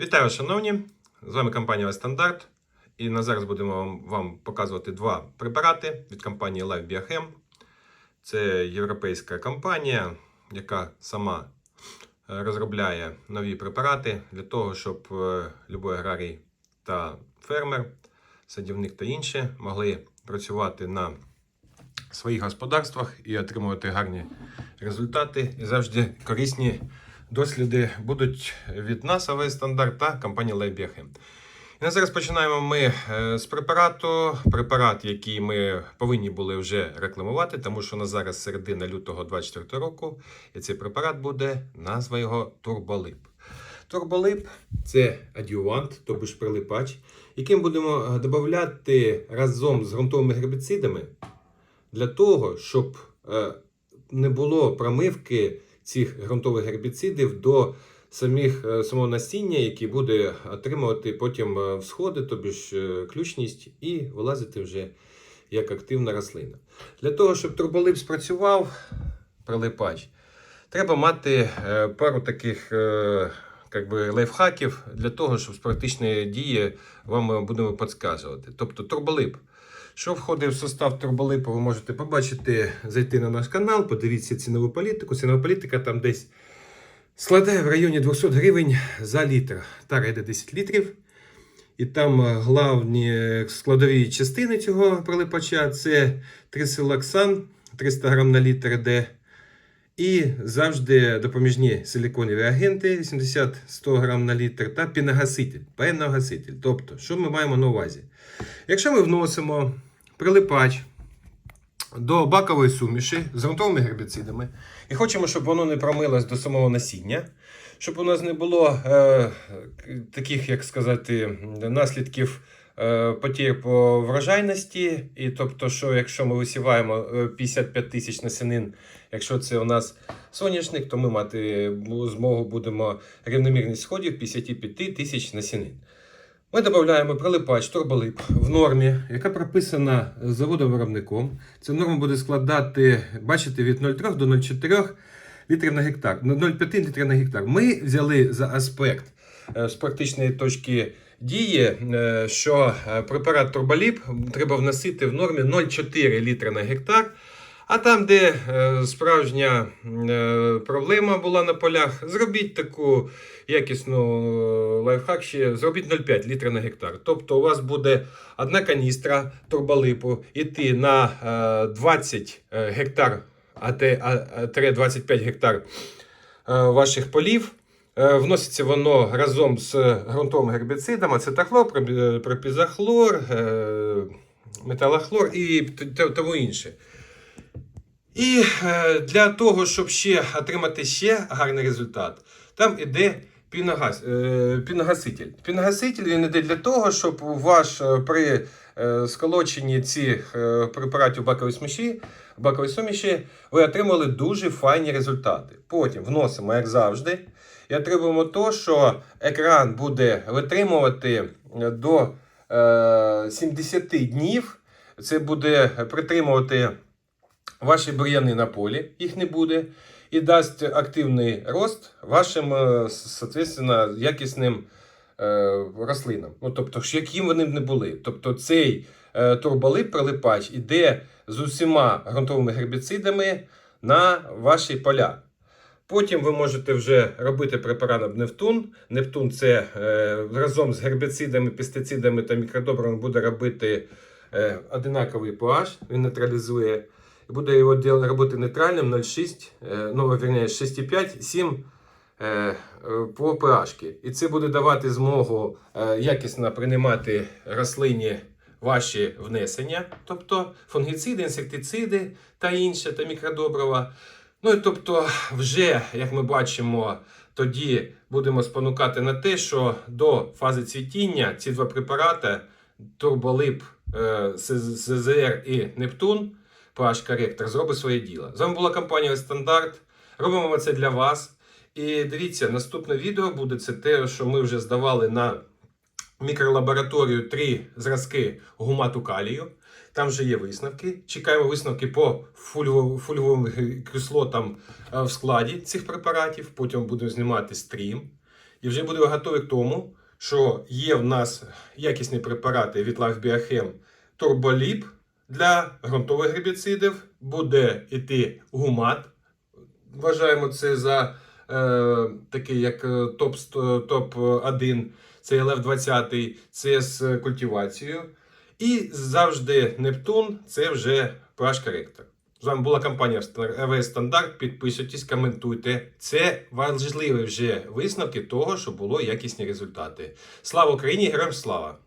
Вітаю, шановні! З вами компанія Стандарт. І на зараз будемо вам, показувати два препарати від компанії Life Biochem. Це європейська компанія, яка сама е, розробляє нові препарати для того, щоб е, любой аграрій та фермер, садівник та інші могли працювати на своїх господарствах і отримувати гарні результати і завжди корисні досліди будуть від нас, АВ стандарт та компанії Лейбіахем. І на зараз починаємо ми е, з препарату. Препарат, який ми повинні були вже рекламувати, тому що на зараз середина лютого 2024 року. І цей препарат буде назва його Турболип. Турболип це адювант, тобто ж прилипач, яким будемо додати разом з ґрунтовими гербіцидами для того, щоб е, не було промивки цих ґрунтових гербіцидів до самих, е, самого насіння, яке буде отримувати потім е, всходи, тобі ж е, ключність, і вилазити вже як активна рослина. Для того, щоб турболип спрацював, прилипач, треба мати пару таких. Как би лайфхаків для того, щоб з практичної дії вам будемо підказувати. Тобто турболип. Що входить в состав турболипу, ви можете побачити, зайти на наш канал, подивіться цінову політику. Цінова політика там десь складає в районі 200 гривень за літр. Тара йде 10 літрів. І там е, главні складові частини цього прилипача це трисилаксан 300 грам на літр йде. І завжди допоміжні силіконові агенти 80-100 грам на літр та піногаситель, пеногаситель. Тобто, що ми маємо на увазі? Якщо ми вносимо прилипач до бакової суміші з ґрунтовими гербіцидами і хочемо, щоб воно не промилось до самого насіння, щоб у нас не було е, таких, як сказати, наслідків е, потір по врожайності. І тобто, що якщо ми висіваємо е, 55 тисяч насінин, якщо це у нас соняшник, то ми мати змогу будемо рівномірність сходів 55 тисяч насінин. Ми додаємо прилипач турболип в нормі, яка прописана заводом-виробником. Ця норма буде складати, бачите, від 0,3 до 0,4 літрів на гектар. Ну, 0,5 літрів на гектар. Ми взяли за аспект е, з практичної точки дії, е, що е, препарат турболіп треба вносити в нормі 0,4 літра на гектар. А там, де е, справжня е, проблема була на полях, зробіть таку якісну е, лайфхак ще, зробіть 0,5 літра на гектар. Тобто у вас буде одна каністра турболипу йти на е, 20 е, гектар, а те- а- а тире 25 гектар ваших полів. Вноситься воно разом з ґрунтовим гербіцидом, ацетахлор, пропі- пропізахлор, металохлор і тому інше. І е, для того, щоб ще отримати ще гарний результат, там іде піногас, е, піногаситель. Він іде для того, щоб ваш е, при сколоченні цих препаратів бакової суміші, бакової суміші, ви отримали дуже файні результати. Потім вносимо, як завжди, і отримуємо то, що екран буде витримувати до е, 70 днів. Це буде притримувати ваші бур'яни на полі, їх не буде, і дасть активний рост вашим, е, соответственно, якісним е, рослинам. Ну, тобто, яким вони б не були. Тобто цей е, турболип прилипач іде з усіма ґрунтовими гербіцидами на ваші поля. Потім ви можете вже робити препарат Нептун. Нептун це е, разом з гербіцидами, пестицидами та мікродобрами буде робити е, одинаковий pH, він нейтралізує. Буде його діл- робити нейтральним 0,6, е, ну, верніше, 6,5, 7 е, е, по pH. І це буде давати змогу е, якісно приймати рослині ваші внесення, тобто фунгіциди, інсектициди та інше, та мікродобрива. Ну тобто, вже, як ми бачимо, тоді будемо спонукати на те, що до фази цвітіння ці два препарати Турболип, е, СЗР і Нептун, PH коректор зробить своє діло. З вами була компанія Стандарт. Робимо ми це для вас. І дивіться, наступне відео буде це те, що ми вже здавали на мікролабораторію три зразки гумату калію. Там вже є висновки. Чекаємо висновки по фульво- фульвовим кислотам е, в складі цих препаратів. Потім будемо знімати стрім. і вже будемо готові к тому, що є в нас якісні препарати від LifeBiochem Турболіп для ґрунтових гербіцидів, буде йти гумат. Вважаємо це за е, такий як е, топ, топ 1 це ЛФ-20, це з культивацією. І завжди Нептун це вже PH коректор. З вами була компанія АВС Стандарт. Підписуйтесь, коментуйте. Це важливі вже висновки того, що було якісні результати. Слава Україні! Героям слава!